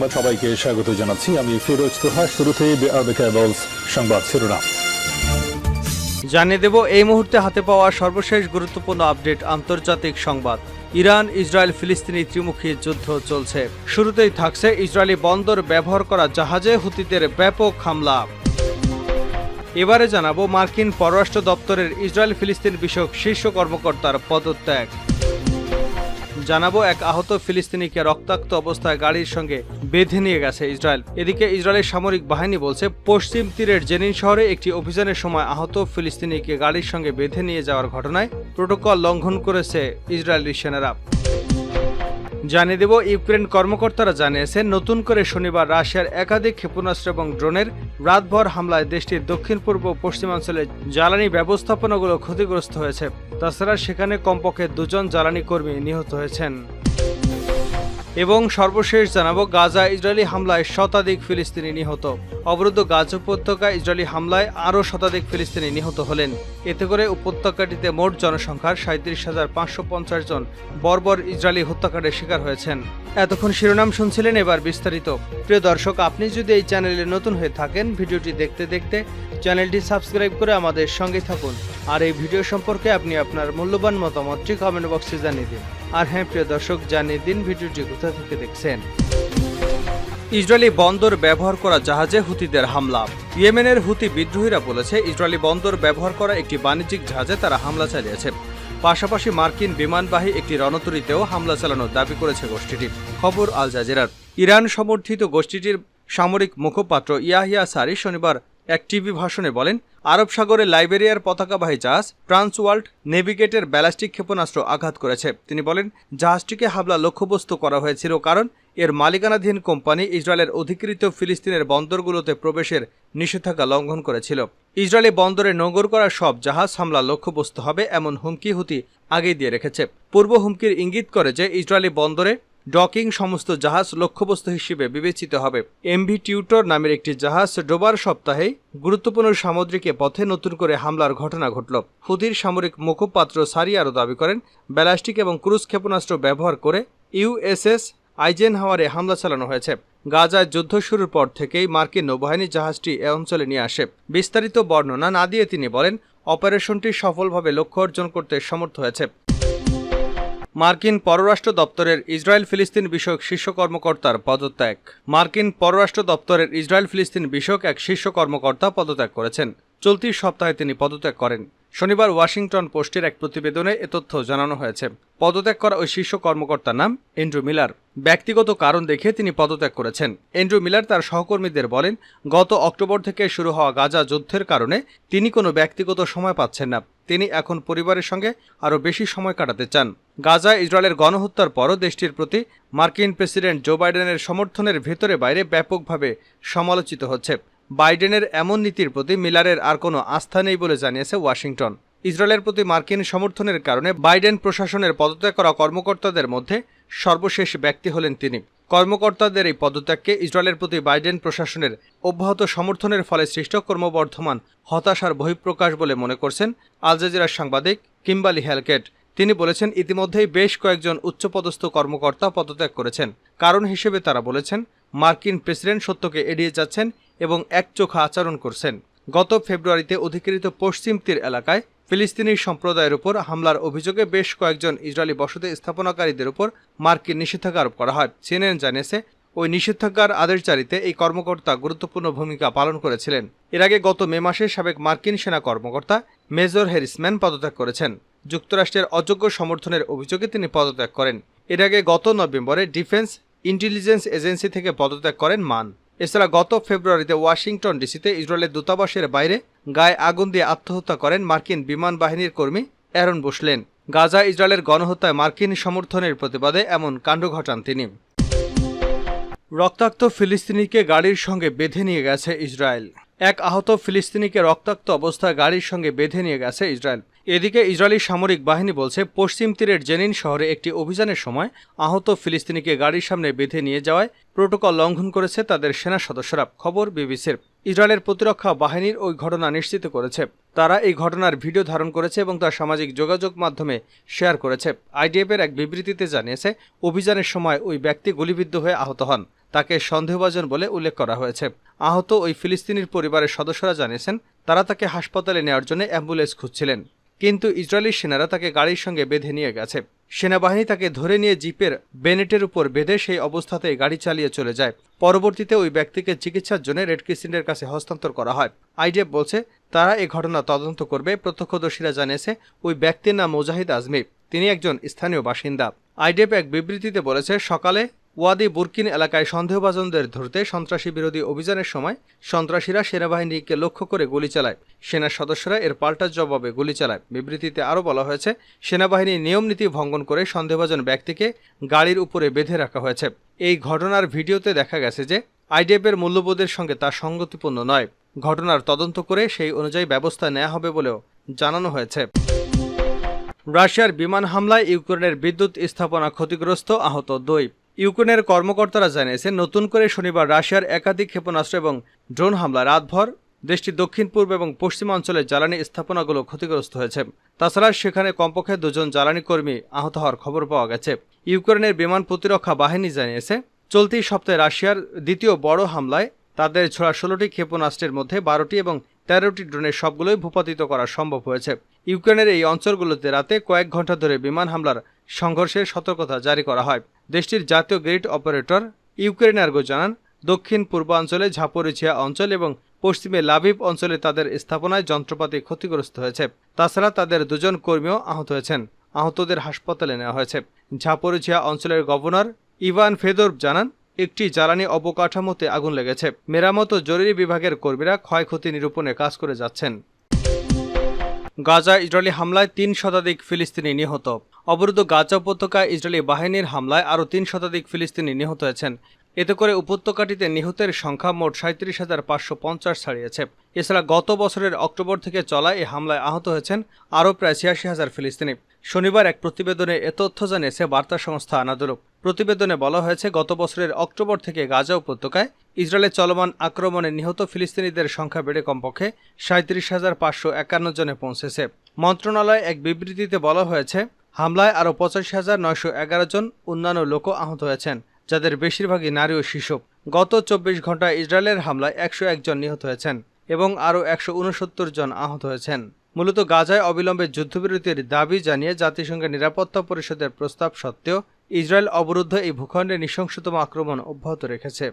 সংবাদ সবাইকে স্বাগত জানাচ্ছি। আমি ফিরোজ তোহা কেবলস সংবাদ শিরোনাম। জানিয়ে দেব, এই মুহূর্তে হাতে পাওয়া সর্বশেষ গুরুত্বপূর্ণ আপডেট, আন্তর্জাতিক সংবাদ। ইরান, ইসরায়েল, ফিলিস্তিনি ত্রিমুখী যুদ্ধ চলছে। শুরুতেই থাকছে ইসরায়েলি বন্দর ব্যবহার করা জাহাজে হুতিদের ব্যাপক হামলা। এবারে জানাব, মার্কিন পররাষ্ট্র দপ্তরের ইসরায়েল ফিলিস্তিন বিষয়ক শীর্ষ কর্মকর্তার পদত্যাগ। জানাব, এক আহত ফিলিস্তিনিকে রক্তাক্ত অবস্থায় গাড়ির সঙ্গে বেঁধে নিয়ে গেছে ইসরায়েল। এদিকে ইসরায়েলের সামরিক বাহিনী বলছে, পশ্চিম তীরের জেনিন শহরে একটি অভিযানের সময় আহত ফিলিস্তিনিকে গাড়ির সঙ্গে বেঁধে নিয়ে যাওয়ার ঘটনায় প্রোটোকল লঙ্ঘন করেছে ইসরায়েলি সেনারা। জানিয়ে দেব, ইউক্রেন কর্মকর্তারা জানিয়েছেন নতুন করে শনিবার রাশিয়ার একাধিক ক্ষেপণাস্ত্র এবং ড্রোনের রাতভর হামলায় দেশটির দক্ষিণ, পূর্ব পশ্চিমাঞ্চলে জ্বালানি ব্যবস্থাপনাগুলো ক্ষতিগ্রস্ত হয়েছে। তাছাড়া সেখানে কমপক্ষে দুজন জ্বালানি কর্মী নিহত হয়েছেন। এবং সর্বশেষ জানাব, গাজা ইসরায়েলি হামলায় শতাধিক ফিলিস্তিনি নিহত। অবরুদ্ধ গাজা উপত্যকা ইসরায়েলি হামলায় আরও শতাধিক ফিলিস্তিনি নিহত হলেন। এতে করে উপত্যকাটিতে মোট জনসংখ্যার সাঁত্রিশ হাজার পাঁচশো পঞ্চাশ জন বর্বর ইসরায়েলি হত্যাকাণ্ডের শিকার হয়েছেন। এতক্ষণ শিরোনাম শুনছিলেন এবার বিস্তারিত। প্রিয় দর্শক, আপনি যদি এই চ্যানেলে নতুন হয়ে থাকেন, ভিডিওটি দেখতে দেখতে চ্যানেলটি সাবস্ক্রাইব করে আমাদের সঙ্গে থাকুন। আর এই ভিডিও সম্পর্কে আপনি আপনার মূল্যবান মতামতটি কমেন্ট বক্সে জানিয়ে দিন। আর হ্যাঁ প্রিয় দর্শক, জানিয়ে দিন ভিডিওটি কোথা থেকে দেখছেন। ইসরায়েলি বন্দর ব্যবহার করা জাহাজে হুতিদের হামলা। ইয়েমেনের হুতি বিদ্রোহীরা বলেছে, ইসরায়েলি বন্দর ব্যবহার করা একটি বাণিজ্যিক জাহাজে তারা হামলা চালিয়েছে। পাশাপাশি মার্কিন বিমানবাহী একটি রণতরীতেও হামলা চালানোর দাবি করেছে গোষ্ঠীটি। খবর আল জাজিরার। ইরান সমর্থিত গোষ্ঠীটির সামরিক মুখপাত্র ইয়াহিয়া সারি শনিবার এক টিভি ভাষণে বলেন, আরব সাগরে লাইবেরিয়ার পতাকাবাহী জাহাজ ট্রান্সওয়ার্ল্ড নেভিগেটের ব্যালাস্টিক ক্ষেপণাস্ত্র আঘাত করেছে। তিনি বলেন, জাহাজটিকে হামলা লক্ষ্যবস্তু করা হয়েছিল কারণ এর মালিকানাধীন কোম্পানি ইসরায়েলের অধিকৃত ফিলিস্তিনের বন্দরগুলোতে প্রবেশের নিষেধাজ্ঞা লঙ্ঘন করেছিল। ইসরায়েলি বন্দরে নোঙর করা সব জাহাজ হামলা লক্ষ্যবস্তু হবে এমন হুমকি হুতি আগেই দিয়ে রেখেছে। পূর্ব হুমকির ইঙ্গিত করে যে, ইসরায়েলি বন্দরে ডকিং সমস্ত জাহাজ লক্ষ্যবস্তু হিসেবে বিবেচিত হবে। এমভি টিউটর নামের একটি জাহাজ ডোবার সপ্তাহে গুরুত্বপূর্ণ সামুদ্রিকে পথে নতুন করে হামলার ঘটনা ঘটল। হুদির সামরিক মুখপাত্র সারি আরও দাবি করেন, ব্যালাস্টিক এবং ক্রুজ ক্ষেপণাস্ত্র ব্যবহার করে ইউএসএস আইজেন হাওয়ারে হামলা চালানো হয়েছে। গাজায় যুদ্ধ শুরুর পর থেকেই মার্কিন নৌবাহিনী জাহাজটি এ অঞ্চলে নিয়ে আসে। বিস্তারিত বর্ণনা না দিয়ে তিনি বলেন, অপারেশনটি সফলভাবে লক্ষ্য অর্জন করতে সমর্থ হয়েছে। মার্কিন পররাষ্ট্র দপ্তরের ইসরায়েল ফিলিস্তিন বিষয়ক শীর্ষ কর্মকর্তার পদত্যাগ। মার্কিন পররাষ্ট্র দপ্তরের ইসরায়েল ফিলিস্তিন বিষয়ক এক শীর্ষ কর্মকর্তা পদত্যাগ করেছেন। চলতি সপ্তাহে তিনি পদত্যাগ করেন। শনিবার ওয়াশিংটন পোস্টের এক প্রতিবেদনে এ তথ্য জানানো হয়েছে। পদত্যাগ করা ওই শীর্ষ কর্মকর্তার নাম এন্ড্রু মিলার। ব্যক্তিগত কারণ দেখে তিনি পদত্যাগ করেছেন। এন্ড্রু মিলার তার সহকর্মীদের বলেন, গত অক্টোবর থেকে শুরু হওয়া গাজা যুদ্ধের কারণে তিনি কোনো ব্যক্তিগত সময় পাচ্ছেন না। তিনি এখন পরিবারের সঙ্গে আরও বেশি সময় কাটাতে চান। গাজা ইসরায়েলের গণহত্যার পরও দেশটির প্রতি মার্কিন প্রেসিডেন্ট জো বাইডেনের সমর্থনের ভেতরে বাইরে ব্যাপকভাবে সমালোচিত হচ্ছে। বাইডেনের এমন নীতির প্রতি মিলারের আর কোনো আস্থা নেই বলে জানিয়েছে ওয়াশিংটন। ইসরায়েলের প্রতি মার্কিন সমর্থনের কারণে বাইডেন প্রশাসনের পদত্যাগ করা কর্মকর্তাদের মধ্যে সর্বশেষ ব্যক্তি হলেন তিনি। কর্মকর্তাদের এই পদত্যাগকে ইসরায়েলের প্রতি বাইডেন প্রশাসনের অব্যাহত সমর্থনের ফলে সৃষ্ট ক্রমবর্ধমান হতাশার বহিঃপ্রকাশ বলে মনে করছেন আল জাজিরার সাংবাদিক কিম্বালি হ্যালকেট তিনি বলেছেন, ইতিমধ্যেই বেশ কয়েকজন উচ্চপদস্থ কর্মকর্তা পদত্যাগ করেছেন। কারণ হিসেবে তারা বলেছেন, মার্কিন প্রেসিডেন্ট সত্যকে এড়িয়ে যাচ্ছেন এবং একচোখা আচরণ করছেন। গত ফেব্রুয়ারিতে অধিকৃত পশ্চিম তীর এলাকায় ফিলিস্তিনি সম্প্রদায়ের উপর হামলার অভিযোগে বেশ কয়েকজন ইসরায়েলি বসতি স্থাপনাকারীদের উপর মার্কিন নিষেধাজ্ঞা আরোপ করা হয়। সিএনএন জানিয়েছে, ওই নিষেধাজ্ঞার আদেশজারিতে এই কর্মকর্তা গুরুত্বপূর্ণ ভূমিকা পালন করেছিলেন। এর আগে গত মে মাসে সাবেক মার্কিন সেনা কর্মকর্তা মেজর হ্যারিসম্যান পদত্যাগ করেছেন। যুক্তরাষ্ট্রের অযোগ্য সমর্থনের অভিযোগে তিনি পদত্যাগ করেন। এর আগে গত নভেম্বরে ডিফেন্স ইন্টেলিজেন্স এজেন্সি থেকে পদত্যাগ করেন মান। এছাড়া গত ফেব্রুয়ারিতে ওয়াশিংটন ডিসিতে ইসরায়েলের দূতাবাসের বাইরে গায়ে আগুন দিয়ে আত্মহত্যা করেন মার্কিন বিমান বাহিনীর কর্মী অ্যারন বুসলেন গাজা ইসরায়েলের গণহত্যায় মার্কিন সমর্থনের প্রতিবাদে এমন কাণ্ড ঘটান তিনি। রক্তাক্ত ফিলিস্তিনিকে গাড়ির সঙ্গে বেঁধে নিয়ে গেছে ইসরায়েল। এক আহত ফিলিস্তিনিকে রক্তাক্ত অবস্থায় গাড়ির সঙ্গে বেঁধে নিয়ে গেছে ইসরায়েল। এদিকে ইসরায়েলি সামরিক বাহিনী বলছে, পশ্চিম তীরের জেনিন শহরে একটি অভিযানের সময় আহত ফিলিস্তিনিকে গাড়ির সামনে বেঁধে নিয়ে যাওয়ায় প্রোটোকল লঙ্ঘন করেছে তাদের সেনা সদস্যরা, খবর বিবিসির। ইসরায়েলের প্রতিরক্ষা বাহিনীর ওই ঘটনা নিশ্চিত করেছে। তারা এই ঘটনার ভিডিও ধারণ করেছে এবং তা সামাজিক যোগাযোগ মাধ্যমে শেয়ার করেছে। আইডিএফের এক বিবৃতিতে জানিয়েছে, অভিযানের সময় ওই ব্যক্তি গুলিবিদ্ধ হয়ে আহত হন। তাকে সন্দেহভাজন বলে উল্লেখ করা হয়েছে। আহত ওই ফিলিস্তিনির পরিবারের সদস্যরা জানিয়েছেন, তারা তাকে হাসপাতালে নেওয়ার জন্য অ্যাম্বুলেন্স খুঁজছিলেন। কিন্তু ইসরায়েলি সেনারা তাকে গাড়ির সঙ্গে বেঁধে নিয়ে গেছে। সেনাবাহিনী তাকে ধরে নিয়ে জিপের বেনেটের উপর বেঁধে সেই অবস্থাতেই গাড়ি চালিয়ে চলে যায়। পরবর্তীতে ওই ব্যক্তিকে চিকিৎসার জন্য রেড ক্রিসেন্টের কাছে হস্তান্তর করা হয়। আইডিএফ বলছে, তারা এই ঘটনা তদন্ত করবে, প্রত্যক্ষদর্শীরা জানিয়েছে, ওই ব্যক্তির নাম মুজাহিদ আজমি। তিনি একজন স্থানীয় বাসিন্দা। আইডিএফ এক বিবৃতিতে বলেছে, সকালে ওয়াদি বুরকিন এলাকায় সন্দেহভাজনদের ধরতে সন্ত্রাসী বিরোধী অভিযানের সময় সন্ত্রাসীরা সেনাবাহিনীকে লক্ষ্য করে গুলি চালায়। সেনা সদস্যরা এর পাল্টা জবাবে গুলি চালায়। বিবৃতিতে আরও বলা হয়েছে, সেনাবাহিনী নিয়মনীতি ভঙ্গন করে সন্দেহভাজন ব্যক্তিকে গাড়ির উপরে বেঁধে রাখা হয়েছে। এই ঘটনার ভিডিওতে দেখা গেছে যে, আইডিএফের মূল্যবোধের সঙ্গে তা সঙ্গতিপূর্ণ নয়। ঘটনার তদন্ত করে সেই অনুযায়ী ব্যবস্থা নেওয়া হবে বলেও জানানো হয়েছে। রাশিয়ার বিমান হামলায় ইউক্রেনের বিদ্যুৎ স্থাপনা ক্ষতিগ্রস্ত আহত দুই। ইউক্রেনের কর্মকর্তারা জানিয়েছেন, নতুন করে শনিবার রাশিয়ার একাধিক ক্ষেপণাস্ত্র এবং ড্রোন হামলা রাতভর দেশটির দক্ষিণ, পূর্ব এবং পশ্চিমাঞ্চলের জ্বালানি স্থাপনাগুলো ক্ষতিগ্রস্ত হয়েছে। তাছাড়া সেখানে কমপক্ষে দুজন জ্বালানি কর্মী আহত হওয়ার খবর পাওয়া গেছে। ইউক্রেনের বিমান প্রতিরক্ষা বাহিনী জানিয়েছে, চলতি সপ্তাহে রাশিয়ার দ্বিতীয় বড় হামলায় তাদের ছোড়া ষোলোটি ক্ষেপণাস্ত্রের মধ্যে বারোটি এবং তেরোটি ড্রোনের সবগুলোই ভূপাতিত করা সম্ভব হয়েছে। ইউক্রেনের এই অঞ্চলগুলোতে রাতে কয়েক ঘণ্টা ধরে বিমান হামলার সংঘর্ষের সতর্কতা জারি করা হয়। দেশটির জাতীয় গ্রিড অপারেটর ইউক্রেনার্গো জানান, দক্ষিণ পূর্বাঞ্চলে ঝাপরিছিয়া অঞ্চল এবং পশ্চিমে লাভিভ অঞ্চলে তাদের স্থাপনায় যন্ত্রপাতি ক্ষতিগ্রস্ত হয়েছে। তাছাড়া তাদের দুজন কর্মীও আহত হয়েছেন। আহতদের হাসপাতালে নেওয়া হয়েছে। ঝাপরিছিয়া অঞ্চলের গভর্নর ইভান ফেদোর জানান, একটি জ্বালানি অবকাঠামোতে আগুন লেগেছে। মেরামত জরুরি বিভাগের কর্মীরা ক্ষয়ক্ষতি নিরূপণে কাজ করে যাচ্ছেন। গাজা ইসরায়েলি হামলায় তিন শতাধিক ফিলিস্তিনি নিহত। অবরুদ্ধ গাজা উপত্যকায় ইসরায়েলি বাহিনীর হামলায় আরও তিন শতাধিক ফিলিস্তিনি নিহত হয়েছেন। এতে করে উপত্যকাটিতে নিহতের সংখ্যা মোট সাঁত্রিশ হাজার পাঁচশো পঞ্চাশ ছাড়িয়েছে। এছাড়া গত বছরের অক্টোবর থেকে চলা এই হামলায় আহত হয়েছেন আরও প্রায় ছিয়াশি হাজার ফিলিস্তিনি। শনিবার এক প্রতিবেদনে এ তথ্য জানিয়েছে বার্তা সংস্থা আনাদুলুক প্রতিবেদনে বলা হয়েছে, গত বছরের অক্টোবর থেকে গাজা উপত্যকায় ইসরায়েলের চলমান আক্রমণে নিহত ফিলিস্তিনিদের সংখ্যা বেড়ে কমপক্ষে সাঁত্রিশ হাজার পাঁচশো একান্ন জনে পৌঁছেছে। মন্ত্রণালয়ে এক বিবৃতিতে বলা হয়েছে, হামলায় আরও পঁচাশি হাজার নয়শো এগারো জন অন্যান্য লোকও আহত হয়েছেন। যাদের বেশিরভাগই নারী ও শিশু। গত চব্বিশ ঘন্টায় ইসরায়েলের হামলায় একশো একজন নিহত হয়েছেন এবং আরও একশো উনসত্তর জন আহত হয়েছেন। মূলত গাজায় অবিলম্বে যুদ্ধবিরতির দাবি জানিয়ে জাতিসংঘের নিরাপত্তা পরিষদের প্রস্তাব সত্ত্বেও ইসরায়েল অবরুদ্ধ এই ভূখণ্ডে নৃশংসতম আক্রমণ অব্যাহত রেখেছে।